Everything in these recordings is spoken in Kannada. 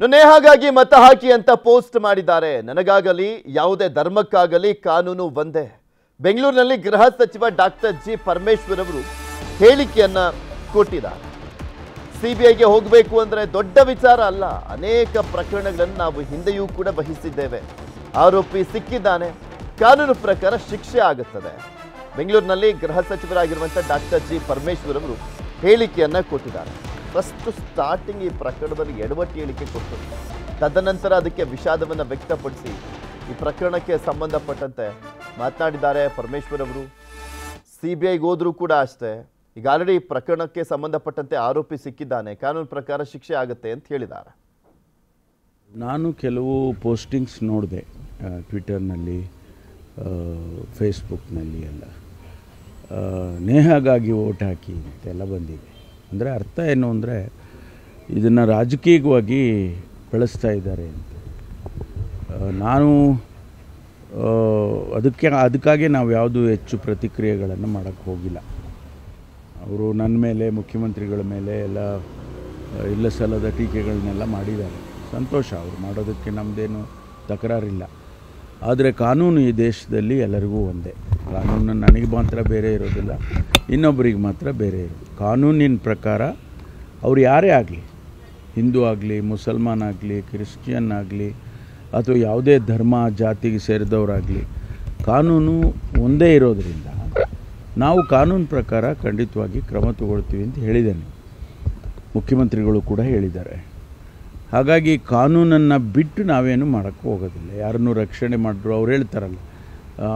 ನನ್ನೇ ಹಾಗಾಗಿ ಮತ ಹಾಕಿ ಅಂತ ಪೋಸ್ಟ್ ಮಾಡಿದ್ದಾರೆ. ನನಗಾಗಲಿ, ಯಾವುದೇ ಧರ್ಮಕ್ಕಾಗಲಿ ಕಾನೂನು ಒಂದೇ. ಬೆಂಗಳೂರಿನಲ್ಲಿ ಗೃಹ ಸಚಿವ ಡಾಕ್ಟರ್ ಜಿ ಪರಮೇಶ್ವರ್ ಅವರು ಹೇಳಿಕೆಯನ್ನ ಕೊಟ್ಟಿದ್ದಾರೆ. ಸಿಬಿಐಗೆ ಹೋಗಬೇಕು ಅಂದ್ರೆ ದೊಡ್ಡ ವಿಚಾರ ಅಲ್ಲ. ಅನೇಕ ಪ್ರಕರಣಗಳನ್ನು ನಾವು ಹಿಂದೆಯೂ ಕೂಡ ವಹಿಸಿದ್ದೇವೆ. ಆರೋಪಿ ಸಿಕ್ಕಿದ್ದಾನೆ. ಕಾನೂನು ಪ್ರಕಾರ ಶಿಕ್ಷೆ ಆಗುತ್ತದೆ. ಬೆಂಗಳೂರಿನಲ್ಲಿ ಗೃಹ ಸಚಿವರಾಗಿರುವಂಥ ಡಾಕ್ಟರ್ ಜಿ ಪರಮೇಶ್ವರ್ ಅವರು ಹೇಳಿಕೆಯನ್ನ ಕೊಟ್ಟಿದ್ದಾರೆ. ಫಸ್ಟ್ ಸ್ಟಾರ್ಟಿಂಗ್ ಈ ಪ್ರಕರಣದಲ್ಲಿ ಎಡವಟ್ಟು ಹೇಳಿಕೆ ಕೊಟ್ಟು, ತದನಂತರ ಅದಕ್ಕೆ ವಿಷಾದವನ್ನು ವ್ಯಕ್ತಪಡಿಸಿ ಈ ಪ್ರಕರಣಕ್ಕೆ ಸಂಬಂಧಪಟ್ಟಂತೆ ಮಾತನಾಡಿದ್ದಾರೆ ಪರಮೇಶ್ವರ್ ಅವರು. ಸಿ ಬಿ ಐಗೆ ಹೋದರೂ ಕೂಡ ಅಷ್ಟೇ, ಈಗ ಆಲ್ರೆಡಿ ಈ ಪ್ರಕರಣಕ್ಕೆ ಸಂಬಂಧಪಟ್ಟಂತೆ ಆರೋಪಿ ಸಿಕ್ಕಿದ್ದಾನೆ, ಕಾನೂನು ಪ್ರಕಾರ ಶಿಕ್ಷೆ ಆಗುತ್ತೆ ಅಂತ ಹೇಳಿದ್ದಾರೆ. ನಾನು ಕೆಲವು ಪೋಸ್ಟಿಂಗ್ಸ್ ನೋಡಿದೆ ಟ್ವಿಟರ್ನಲ್ಲಿ ಫೇಸ್ಬುಕ್ನಲ್ಲಿ ಎಲ್ಲ. ನೇಹಗಾಗಿ ಓಟ್ ಹಾಕಿ ಅಂತೆಲ್ಲ ಬಂದಿದೆ. ಅಂದರೆ ಅರ್ಥ ಏನು ಅಂದರೆ ಇದನ್ನು ರಾಜಕೀಯವಾಗಿ ಬೆಳೆಸ್ತಾ ಇದ್ದಾರೆ ಅಂತ. ನಾನು ಅದಕ್ಕೆ, ಅದಕ್ಕಾಗಿ ನಾವು ಯಾವುದು ಹೆಚ್ಚು ಪ್ರತಿಕ್ರಿಯೆಗಳನ್ನು ಮಾಡೋಕ್ಕೆ ಹೋಗಿಲ್ಲ. ಅವರು ನನ್ನ ಮೇಲೆ, ಮುಖ್ಯಮಂತ್ರಿಗಳ ಮೇಲೆ ಎಲ್ಲ ಇಲ್ಲ ಸಲ್ಲದ ಟೀಕೆಗಳನ್ನೆಲ್ಲ ಮಾಡಿದ್ದಾರೆ. ಸಂತೋಷ, ಅವರು ಮಾಡೋದಕ್ಕೆ ನಮ್ಮದೇನು ತಕರಾರಿಲ್ಲ. ಆದರೆ ಕಾನೂನು ಈ ದೇಶದಲ್ಲಿ ಎಲ್ಲರಿಗೂ ಒಂದೇ. ಕಾನೂನು ನನಗೆ ಮಾತ್ರ ಬೇರೆ ಇರೋದಿಲ್ಲ ಇನ್ನೊಬ್ಬರಿಗೆ ಮಾತ್ರ ಬೇರೆ ಇರೋದು. ಕಾನೂನಿನ ಪ್ರಕಾರ ಅವ್ರು ಯಾರೇ ಆಗಲಿ, ಹಿಂದೂ ಆಗಲಿ, ಮುಸಲ್ಮಾನ್ ಆಗಲಿ, ಕ್ರಿಶ್ಚಿಯನ್ ಆಗಲಿ, ಅಥವಾ ಯಾವುದೇ ಧರ್ಮ, ಜಾತಿಗೆ ಸೇರಿದವರಾಗಲಿ, ಕಾನೂನು ಒಂದೇ ಇರೋದರಿಂದ ನಾವು ಕಾನೂನು ಪ್ರಕಾರ ಖಂಡಿತವಾಗಿ ಕ್ರಮ ತಗೊಳ್ತೀವಿ ಅಂತ ಹೇಳಿದ್ದೇನೆ. ಮುಖ್ಯಮಂತ್ರಿಗಳು ಕೂಡ ಹೇಳಿದ್ದಾರೆ. ಹಾಗಾಗಿ ಕಾನೂನನ್ನು ಬಿಟ್ಟು ನಾವೇನು ಮಾಡೋಕ್ಕೂ ಹೋಗೋದಿಲ್ಲ. ಯಾರನ್ನೂ ರಕ್ಷಣೆ ಮಾಡಿದ್ರು ಅವ್ರು ಹೇಳ್ತಾರಲ್ಲ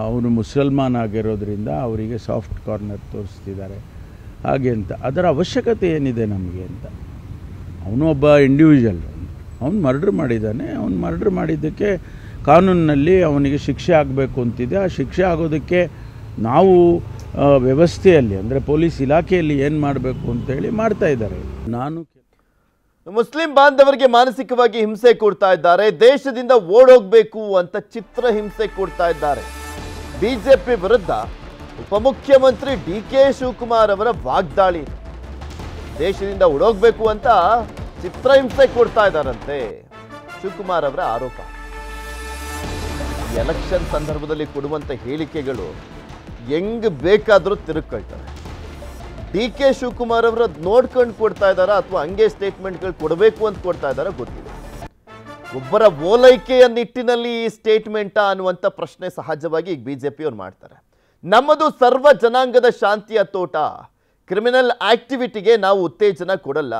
ಅವನು ಮುಸಲ್ಮಾನ್ ಆಗಿರೋದ್ರಿಂದ ಅವರಿಗೆ ಸಾಫ್ಟ್ ಕಾರ್ನರ್ ತೋರಿಸ್ತಿದ್ದಾರೆ. ಹಾಗೆ ಅಂತ. ಅದರ ಅವಶ್ಯಕತೆ ಏನಿದೆ ನಮಗೆ ಅಂತ. ಅವನು ಒಬ್ಬ ಇಂಡಿವಿಜುವಲ್ ಅವನು ಮರ್ಡ್ರ್ ಮಾಡಿದ್ದಾನೆ. ಅವನು ಮರ್ಡ್ರ್ ಮಾಡಿದ್ದಕ್ಕೆ ಕಾನೂನಿನಲ್ಲಿ ಅವನಿಗೆ ಶಿಕ್ಷೆ ಆಗಬೇಕು ಅಂತಿದೆ. ಆ ಶಿಕ್ಷೆ ಆಗೋದಕ್ಕೆ ನಾವು ವ್ಯವಸ್ಥೆಯಲ್ಲಿ, ಅಂದರೆ ಪೊಲೀಸ್ ಇಲಾಖೆಯಲ್ಲಿ ಏನು ಮಾಡಬೇಕು ಅಂತೇಳಿ ಮಾಡ್ತಾ ಇದ್ದಾರೆ. ನಾನು ಮುಸ್ಲಿಂ ಬಾಂಧವರಿಗೆ ಮಾನಸಿಕವಾಗಿ ಹಿಂಸೆ ಕೊಡ್ತಾ ಇದ್ದಾರೆ. ದೇಶದಿಂದ ಓಡೋಗ್ಬೇಕು ಅಂತ ಚಿತ್ರ ಹಿಂಸೆ ಕೊಡ್ತಾ ಇದ್ದಾರೆ. ಬಿಜೆಪಿ ವಿರುದ್ಧ ಉಪಮುಖ್ಯಮಂತ್ರಿ ಡಿ ಕೆ ಶಿವಕುಮಾರ್ ಅವರ ವಾಗ್ದಾಳಿ. ದೇಶದಿಂದ ಉಡೋಗ್ಬೇಕು ಅಂತ ಚಿತ್ರಹಿಂಸೆ ಕೊಡ್ತಾ ಇದ್ದಾರಂತೆ ಶಿವಕುಮಾರ್ ಅವರ ಆರೋಪ. ಎಲೆಕ್ಷನ್ ಸಂದರ್ಭದಲ್ಲಿ ಕೊಡುವಂತ ಹೇಳಿಕೆಗಳು ಹೆಂಗ್ ಬೇಕಾದರೂ ತಿರುಗ್ಕೊಳ್ತಾರೆ ಡಿ ಕೆ ಶಿವಕುಮಾರ್ ಅವರ ನೋಡ್ಕೊಂಡು ಕೊಡ್ತಾ ಇದ್ದಾರಾ ಅಥವಾ ಹಂಗೆ ಸ್ಟೇಟ್ಮೆಂಟ್ಗಳು ಕೊಡಬೇಕು ಅಂತ ಕೊಡ್ತಾ ಇದ್ದಾರಾ ಗೊತ್ತಿಲ್ಲ. ಒಬ್ಬರ ಓಲೈಕೆಯ ನಿಟ್ಟಿನಲ್ಲಿ ಈ ಸ್ಟೇಟ್ಮೆಂಟಾ ಅನ್ನುವಂಥ ಪ್ರಶ್ನೆ ಸಹಜವಾಗಿ ಈಗ ಬಿ ಜೆ ಪಿಯವ್ರು ಮಾಡ್ತಾರೆ. ನಮ್ಮದು ಸರ್ವ ಜನಾಂಗದ ಶಾಂತಿಯ ತೋಟ. ಕ್ರಿಮಿನಲ್ ಆಕ್ಟಿವಿಟಿಗೆ ನಾವು ಉತ್ತೇಜನ ಕೊಡಲ್ಲ.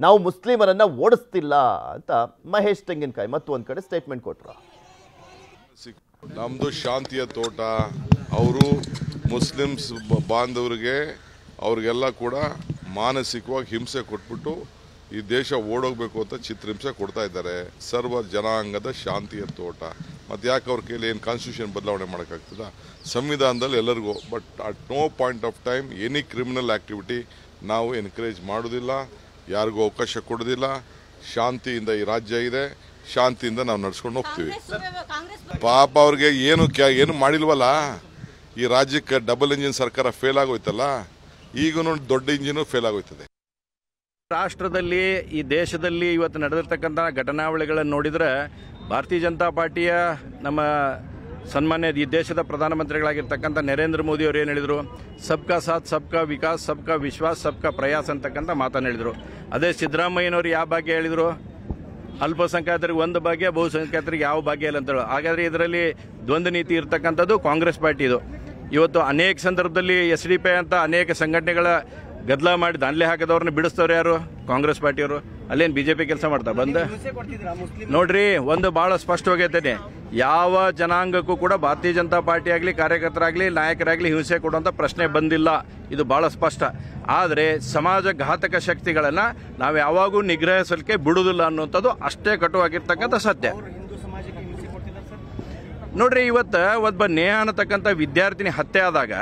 ನಾವು ಮುಸ್ಲಿಮರನ್ನ ಓಡಿಸ್ತಿಲ್ಲ ಅಂತ ಮಹೇಶ್ ತೆಂಗಿನಕಾಯಿ ಮತ್ತೊಂದು ಕಡೆ ಸ್ಟೇಟ್ಮೆಂಟ್ ಕೊಟ್ಟರು ನಮ್ಮದು ಶಾಂತಿಯ ತೋಟ. ಅವರು ಮುಸ್ಲಿಮ್ಸ್ ಬಾಂಧವರಿಗೆ ಅವ್ರಿಗೆಲ್ಲ ಕೂಡ ಮಾನಸಿಕವಾಗಿ ಹಿಂಸೆ ಕೊಟ್ಬಿಟ್ಟು ಈ ದೇಶ ಓಡೋಗ್ಬೇಕು ಅಂತ ಚಿತ್ರಹಿಂಸೆ ಕೊಡ್ತಾ ಇದ್ದಾರೆ. ಸರ್ವ ಜನಾಂಗದ ಶಾಂತಿಯ ತೋಟ. ಮತ್ತು ಯಾಕೆ ಅವ್ರ ಕೈಲಿ ಏನು ಕಾನ್ಸ್ಟಿಟ್ಯೂಷನ್ ಬದಲಾವಣೆ ಮಾಡೋಕ್ಕಾಗ್ತದ? ಸಂವಿಧಾನದಲ್ಲಿ ಎಲ್ಲರಿಗೂ but at no point of time any criminal activity ನಾವು ಎನ್ಕರೇಜ್ ಮಾಡೋದಿಲ್ಲ. ಯಾರಿಗೂ ಅವಕಾಶ ಕೊಡೋದಿಲ್ಲ. ಶಾಂತಿಯಿಂದ ಈ ರಾಜ್ಯ ಇದೆ. ಶಾಂತಿಯಿಂದ ನಾವು ನಡ್ಸ್ಕೊಂಡು ಹೋಗ್ತೀವಿ. ಪಾಪ ಅವ್ರಿಗೆ ಏನು ಕ್ಯಾ ಏನು ಮಾಡಿಲ್ವಲ್ಲ? ಈ ರಾಜ್ಯಕ್ಕೆ ಡಬಲ್ ಇಂಜಿನ್ ಸರ್ಕಾರ ಫೇಲ್ ಆಗೋಯ್ತಲ್ಲ? ಈಗೂ ದೊಡ್ಡ ಇಂಜಿನು ಫೇಲ್ ಆಗೋಯ್ತದೆ. ರಾಷ್ಟ್ರದಲ್ಲಿ, ಈ ದೇಶದಲ್ಲಿ ಇವತ್ತು ನಡೆದಿರ್ತಕ್ಕಂಥ ಘಟನಾವಳಿಗಳನ್ನು ನೋಡಿದರೆ ಭಾರತೀಯ ಜನತಾ ಪಾರ್ಟಿಯ ನಮ್ಮ ಸನ್ಮಾನ್ಯ ಈ ದೇಶದ ಪ್ರಧಾನಮಂತ್ರಿಗಳಾಗಿರ್ತಕ್ಕಂಥ ನರೇಂದ್ರ ಮೋದಿ ಅವರು ಏನು ಹೇಳಿದರು? ಸಬ್ಕಾ ಸಾಥ್, ಸಬ್ಕಾ ವಿಕಾಸ್, ಸಬ್ಕಾ ವಿಶ್ವಾಸ್, ಸಬ್ಕಾ ಪ್ರಯಾಸ್ ಅಂತಕ್ಕಂಥ ಮಾತನ್ನು ಹೇಳಿದರು. ಅದೇ ಸಿದ್ದರಾಮಯ್ಯನವರು ಯಾವ ಭಾಗ್ಯ ಹೇಳಿದರು? ಅಲ್ಪಸಂಖ್ಯಾತರಿಗೆ ಒಂದು ಭಾಗ್ಯ, ಬಹುಸಂಖ್ಯಾತರಿಗೆ ಯಾವ ಭಾಗ್ಯ ಇಲ್ಲ ಅಂತ ಹಾಗಾದರೆ ಹಾಗಾದ್ರೆ ಇದರಲ್ಲಿ ದ್ವಂದ್ವ ನೀತಿ ಇರತಕ್ಕಂಥದ್ದು ಕಾಂಗ್ರೆಸ್ ಪಾರ್ಟಿ ಇದು ಇವತ್ತು ಅನೇಕ ಸಂದರ್ಭದಲ್ಲಿ ಎಸ್ ಡಿ ಪಿ ಅಂತ ಅನೇಕ ಸಂಘಟನೆಗಳ ಗದ್ದಲ ಮಾಡಿ ದಾನ್ಲೆ ಹಾಕಿದವ್ರನ್ನ ಬಿಡಿಸ್ತವ್ರು ಯಾರು? ಕಾಂಗ್ರೆಸ್ ಪಾರ್ಟಿಯವರು. ಅಲ್ಲೇನು ಪಿ ಕೆಲಸ ಮಾಡ್ತಾರೆ ಬಂದ? ನೋಡ್ರಿ ಒಂದು ಬಹಳ ಸ್ಪಷ್ಟವಾಗೈತೇನೆ. ಯಾವ ಜನಾಂಗಕ್ಕೂ ಕೂಡ ಭಾರತೀಯ ಜನತಾ ಪಾರ್ಟಿ ಆಗಲಿ ಕಾರ್ಯಕರ್ತರಾಗಲಿ ನಾಯಕರಾಗಲಿ ಹಿಂಸೆ ಕೊಡುವಂಥ ಪ್ರಶ್ನೆ ಬಂದಿಲ್ಲ. ಇದು ಬಹಳ ಸ್ಪಷ್ಟ. ಆದರೆ ಸಮಾಜ ಘಾತಕ ಶಕ್ತಿಗಳನ್ನು ನಾವು ಯಾವಾಗೂ ನಿಗ್ರಹಿಸಲಿಕ್ಕೆ ಬಿಡುವುದಿಲ್ಲ ಅನ್ನುವಂಥದ್ದು ಅಷ್ಟೇ ಕಟುವಾಗಿರ್ತಕ್ಕಂಥ ಸತ್ಯ. ನೋಡ್ರಿ ಇವತ್ತು ಒಬ್ಬ ನೇಹ ಅನ್ನತಕ್ಕಂಥ ವಿದ್ಯಾರ್ಥಿನಿ ಹತ್ಯೆ ಆದಾಗ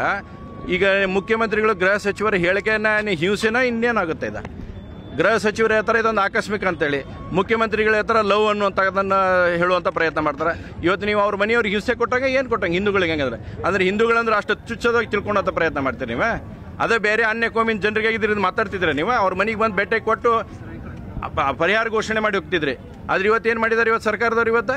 ಈಗ ಮುಖ್ಯಮಂತ್ರಿಗಳು ಗೃಹ ಸಚಿವರ ಹೇಳಿಕೆಯನ್ನ ಹಿಂಸೆನ ಇನ್ನೇನಾಗುತ್ತೆ ಇದು? ಗೃಹ ಸಚಿವರ ಹೇಳ್ತಾರೆ ಇದೊಂದು ಆಕಸ್ಮಿಕ ಅಂತೇಳಿ. ಮುಖ್ಯಮಂತ್ರಿಗಳ ಹೇಳ್ತಾರೆ ಲವ್ ಅನ್ನುವಂಥದ್ದನ್ನ ಹೇಳುವಂಥ ಪ್ರಯತ್ನ ಮಾಡ್ತಾರೆ. ಇವತ್ತು ನೀವು ಅವ್ರ ಮನೆಯವ್ರಿಗೆ ಹಿಂಸೆ ಕೊಟ್ಟಾಗ ಏನು ಕೊಟ್ಟಂಗೆ? ಹಿಂದೂಗಳಿಗೆ ಹೆಂಗಂದ್ರೆ? ಅಂದ್ರೆ ಹಿಂದೂಗಳಂದ್ರೆ ಅಷ್ಟು ತುಚ್ಛವಾಗಿ ತಿಳ್ಕೊಳೋಂಥ ಪ್ರಯತ್ನ ಮಾಡ್ತೀರಿ ನೀವು? ಅದೇ ಬೇರೆ ಅನ್ಯ ಕೋಮಿನ ಜನರಿಗೆ ಇದು ಮಾತಾಡ್ತಿದ್ರೆ ನೀವು? ಅವ್ರ ಮನೆಗೆ ಬಂದು ಭೇಟಿ ಕೊಟ್ಟು ಪರಿಹಾರ ಘೋಷಣೆ ಮಾಡಿ ಹೋಗ್ತಿದ್ರಿ. ಆದ್ರೆ ಇವತ್ತು ಏನು ಮಾಡಿದ್ದಾರೆ ಇವತ್ತು ಸರ್ಕಾರದವ್ರು ಇವತ್ತು?